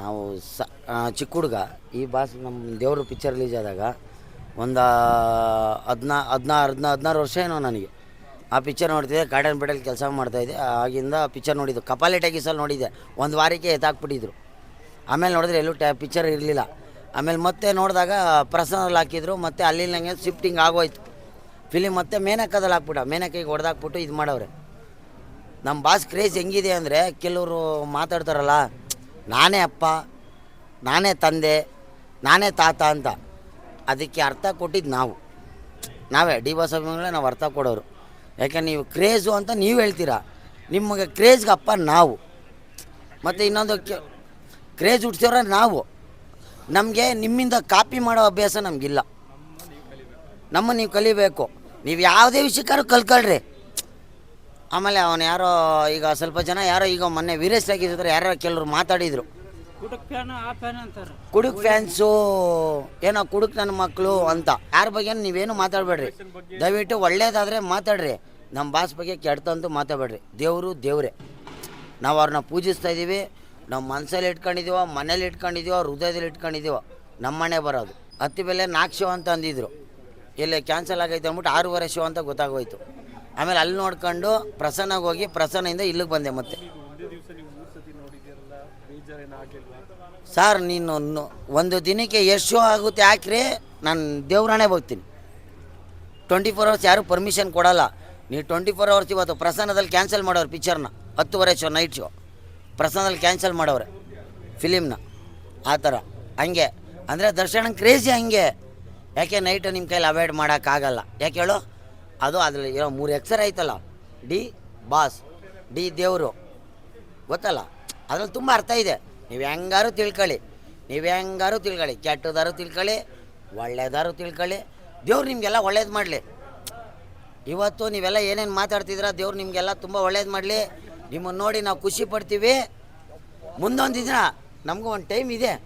ನಾವು ಸ ಚಿಕ್ಕ ಹುಡುಗ, ಈ ಬಾಸ್ ನಮ್ಮ ದೇವರು ಪಿಕ್ಚರ್ ರಿಲೀಸ್ ಆದಾಗ ಒಂದು ಹದಿನಾ ಹದಿನಾರು ಹದಿನಾ, ಹದಿನಾರು ವರ್ಷ ಏನೋ ನನಗೆ. ಆ ಪಿಕ್ಚರ್ ನೋಡ್ತಿದ್ದೆ ಗಾರ್ಡನ್ ಪೇಟೆಯಲ್ಲಿ ಕೆಲಸ ಮಾಡ್ತಾಯಿದ್ದೆ ಆಗಿಂದ ಪಿಕ್ಚರ್ ನೋಡಿದ್ದು, ಕಪಾಲಿ ನೋಡಿದೆ ನೋಡಿದ್ದೆ. ಒಂದು ವಾರಕ್ಕೆ ಎತ್ತಾಕ್ಬಿಟ್ಟಿದ್ರು. ಆಮೇಲೆ ನೋಡಿದ್ರೆ ಎಲ್ಲೂ ಟ್ಯಾ ಪಿಕ್ಚರ್ ಇರಲಿಲ್ಲ. ಆಮೇಲೆ ಮತ್ತೆ ನೋಡಿದಾಗ ಪ್ರಸನ್ನಲ್ಲಿ ಹಾಕಿದ್ರು, ಮತ್ತೆ ಅಲ್ಲಿ ನನಗೆ ಶಿಫ್ಟಿಂಗ್ ಆಗೋಯ್ತು. ಫಿಲಿಮ್ ಮತ್ತೆ ಮೇನಕ್ಕದಲ್ಲಿ ಹಾಕ್ಬಿಟ್ಟ, ಮೇನಕ್ಕಿಗೆ ಹೊಡೆದಾಕ್ಬಿಟ್ಟು ಇದು ಮಾಡವ್ರೆ. ನಮ್ಮ ಬಾಸ್ ಕ್ರೇಜ್ ಹೆಂಗಿದೆ ಅಂದರೆ, ಕೆಲವರು ಮಾತಾಡ್ತಾರಲ್ಲ ನಾನೇ ಅಪ್ಪ, ನಾನೇ ತಂದೆ, ನಾನೇ ತಾತ ಅಂತ. ಅದಕ್ಕೆ ಅರ್ಥ ಕೊಟ್ಟಿದ್ದು ನಾವು. ನಾವೇ, ಡಿ ಬಸವಣ್ಣಗಳೇ ನಾವು ಅರ್ಥ ಕೊಡೋರು. ಯಾಕೆ, ನೀವು ಕ್ರೇಜು ಅಂತ ನೀವು ಹೇಳ್ತೀರಾ? ನಿಮಗೆ ಕ್ರೇಜ್ಗೆ ಅಪ್ಪ ನಾವು. ಮತ್ತು ಇನ್ನೊಂದು ಕ್ರೇಜ್ ಹುಡ್ಸೋರ ನಾವು. ನಮಗೆ ನಿಮ್ಮಿಂದ ಕಾಪಿ ಮಾಡೋ ಅಭ್ಯಾಸ ನಮಗಿಲ್ಲ. ನಮ್ಮ ನೀವು ಕಲಿಬೇಕು. ನೀವು ಯಾವುದೇ ವಿಷಯಕ್ಕಾದ್ರೂ ಕಲ್ಕೊಳ್ರಿ. ಆಮೇಲೆ ಅವನು ಯಾರೋ ಈಗ ಸ್ವಲ್ಪ ಜನ ಯಾರೋ ಈಗ ಮೊನ್ನೆ ವೀರೇಶ್ ಆಗಿದ್ರೆ ಯಾರೋ ಕೆಲವರು ಮಾತಾಡಿದ್ರು. ಕುಟಕ್ ಫ್ಯಾನ್ ಆ ಫ್ಯಾನ್ ಅಂತಾರೆ. ಕುಡುಕ್ ಫ್ಯಾನ್ಸು ಏನೋ ಕುಡುಕ್ ನನ್ನ ಮಕ್ಕಳು ಅಂತ. ಯಾರ ಬಗ್ಗೆ ನೀವೇನು ಮಾತಾಡಬೇಡ್ರಿ. ದಯವಿಟ್ಟು ಒಳ್ಳೇದಾದರೆ ಮಾತಾಡ್ರಿ. ನಮ್ಮ ಬಾಸ್ ಬಗ್ಗೆ ಕೆಡ್ತಂತೂ ಮಾತಾಡಬೇಡ್ರಿ. ದೇವರು ದೇವರೇ. ನಾವು ಅವ್ರನ್ನ ಪೂಜಿಸ್ತಾ ಇದ್ದೀವಿ ನಾವು ಮನಸ್ಸಲ್ಲಿ ಇಟ್ಕೊಂಡಿದ್ದೀವೋ ಮನೇಲಿ ಇಟ್ಕೊಂಡಿದ್ದೀವೋ ಹೃದಯದಲ್ಲಿ ಇಟ್ಕೊಂಡಿದ್ದೀವೋ ನಮ್ಮನೆ ಬರೋದು. ಹತ್ತಿ ಬೆಲೆ ನಾಲ್ಕು ಶೋ ಅಂತ ಅಂದಿದ್ರು. ಇಲ್ಲಿ ಕ್ಯಾನ್ಸಲ್ ಆಗೈತೆ ಅಂದ್ಬಿಟ್ಟು ಆರೂವರೆ ಶೋ ಅಂತ ಗೊತ್ತಾಗೋಯ್ತು. ಆಮೇಲೆ ಅಲ್ಲಿ ನೋಡ್ಕೊಂಡು ಪ್ರಸನ್ನಗೆ ಹೋಗಿ ಪ್ರಸನ್ನದಿಂದ ಇಲ್ಲಿಗೆ ಬಂದೆ ಮತ್ತೆ. ಸರ್, ನೀನು ಒಂದು ದಿನಕ್ಕೆ ಎಷ್ಟು ಆಗುತ್ತೆ ಹಾಕ್ರಿ, ನಾನು ದೇವ್ರಾಣೆ ಹೋಗ್ತೀನಿ. ಟ್ವೆಂಟಿ ಫೋರ್ ಅವರ್ಸ್ ಯಾರು ಪರ್ಮಿಷನ್ ಕೊಡಲ್ಲ. ನೀವು ಟ್ವೆಂಟಿ ಫೋರ್ ಅವರ್ಸ್ ಇವತ್ತು ಪ್ರಸನ್ನದಲ್ಲಿ ಕ್ಯಾನ್ಸಲ್ ಮಾಡೋರು ಪಿಕ್ಚರ್ನ ಹತ್ತುವರೆ ಶೋ ನೈಟ್ ಶೋ. ಪ್ರಸನ್ನದಲ್ಲಿ ಕ್ಯಾನ್ಸಲ್ ಮಾಡವ್ರೆ ಫಿಲಿಮ್ನ ಆ ಥರ. ಹಂಗೆ. ಅಂದರೆ ದರ್ಶನ ಕ್ರೇಜಿ ಹಂಗೆ. ಯಾಕೆ ನೈಟು ನಿಮ್ಮ ಕೈಲಿ ಅವಾಯ್ಡ್ ಮಾಡೋಕ್ಕಾಗಲ್ಲ. ಯಾಕೆ ಹೇಳು? ಅದು ಅದ್ರಲ್ಲಿ ಇರೋ ಮೂರು ಎಕ್ಸರ್ ಐತಲ್ಲ ಡಿ, ಬಾಸ್, ಡಿ, ದೇವರು. ಗೊತ್ತಲ್ಲ? ಅದ್ರಲ್ಲಿ ತುಂಬ ಅರ್ಥ ಇದೆ. ನೀವು ಹೆಂಗಾರು ತಿಳ್ಕೊಳ್ಳಿ. ನೀವು ಹೆಂಗಾರು ತಿಳ್ಕೊಳ್ಳಿ. ಕೆಟ್ಟದಾರು ತಿಳ್ಕೊಳ್ಳಿ, ಒಳ್ಳೇದಾರು ತಿಳ್ಕೊಳ್ಳಿ. ದೇವ್ರು ನಿಮಗೆಲ್ಲ ಒಳ್ಳೇದು ಮಾಡಲಿ. ಇವತ್ತು ನೀವೆಲ್ಲ ಏನೇನು ಮಾತಾಡ್ತಿದ್ರ ದೇವ್ರು ನಿಮಗೆಲ್ಲ ತುಂಬ ಒಳ್ಳೇದು ಮಾಡಲಿ. ನಿಮ್ಮನ್ನು ನೋಡಿ ನಾವು ಖುಷಿ ಪಡ್ತೀವಿ. ಮುಂದೊಂದು ದಿನ ನಮಗೂ ಒಂದು ಟೈಮ್ ಇದೆ.